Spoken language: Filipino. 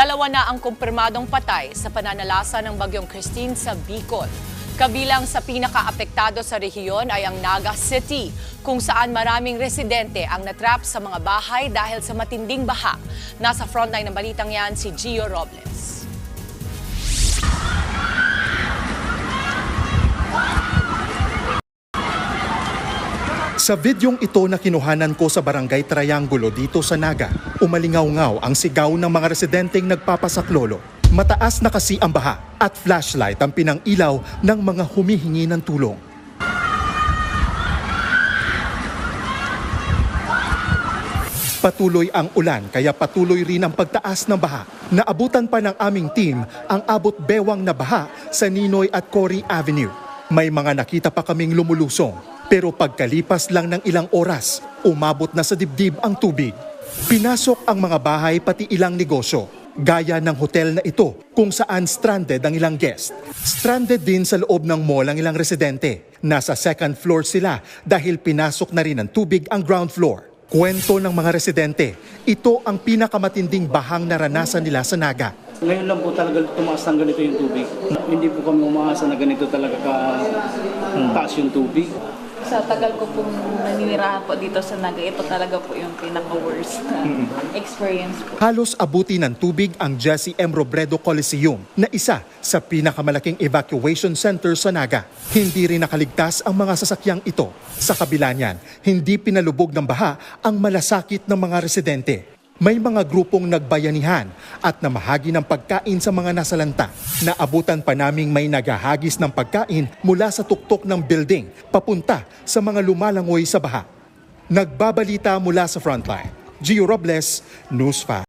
Dalawa na ang kumpirmadong patay sa pananalasa ng bagyong Christine sa Bicol. Kabilang sa pinakaapektado sa rehiyon ay ang Naga City, kung saan maraming residente ang natrap sa mga bahay dahil sa matinding baha. Nasa frontline ng balitang yan si Gio Robles. Sa videong ito na kinuhanan ko sa Barangay Triangulo dito sa Naga, umalingaw-ngaw ang sigaw ng mga residenteng nagpapasaklolo. Mataas na kasi ang baha at flashlight ang pinang-ilaw ng mga humihingi ng tulong. Patuloy ang ulan kaya patuloy rin ang pagtaas ng baha. Naabutan pa ng aming team ang abot bewang na baha sa Ninoy at Cory Avenue. May mga nakita pa kaming lumulusong pero pagkalipas lang ng ilang oras, umabot na sa dibdib ang tubig. Pinasok ang mga bahay pati ilang negosyo, gaya ng hotel na ito kung saan stranded ang ilang guest. Stranded din sa loob ng mall ang ilang residente. Nasa second floor sila dahil pinasok na rin ng tubig ang ground floor. Kwento ng mga residente, ito ang pinakamatinding bahang naranasan nila sa Naga. Ngayon lang po talaga tumaas ng ganito yung tubig. Hindi po kami umaasa na ganito talaga ka taas yung tubig. Sa tagal ko pong naninirahan po dito sa Naga, ito talaga po yung pinaka-worst na experience po. Halos abuti ng tubig ang Jesse M. Robredo Coliseum na isa sa pinakamalaking evacuation center sa Naga. Hindi rin nakaligtas ang mga sasakyang ito. Sa kabila niyan, hindi pinalubog ng baha ang malasakit ng mga residente. May mga grupong nagbayanihan at namahagi ng pagkain sa mga nasalanta. Naabutan pa naming may nagahagis ng pagkain mula sa tuktok ng building papunta sa mga lumalangoy sa baha. Nagbabalita mula sa frontline. Gio Robles, News 5.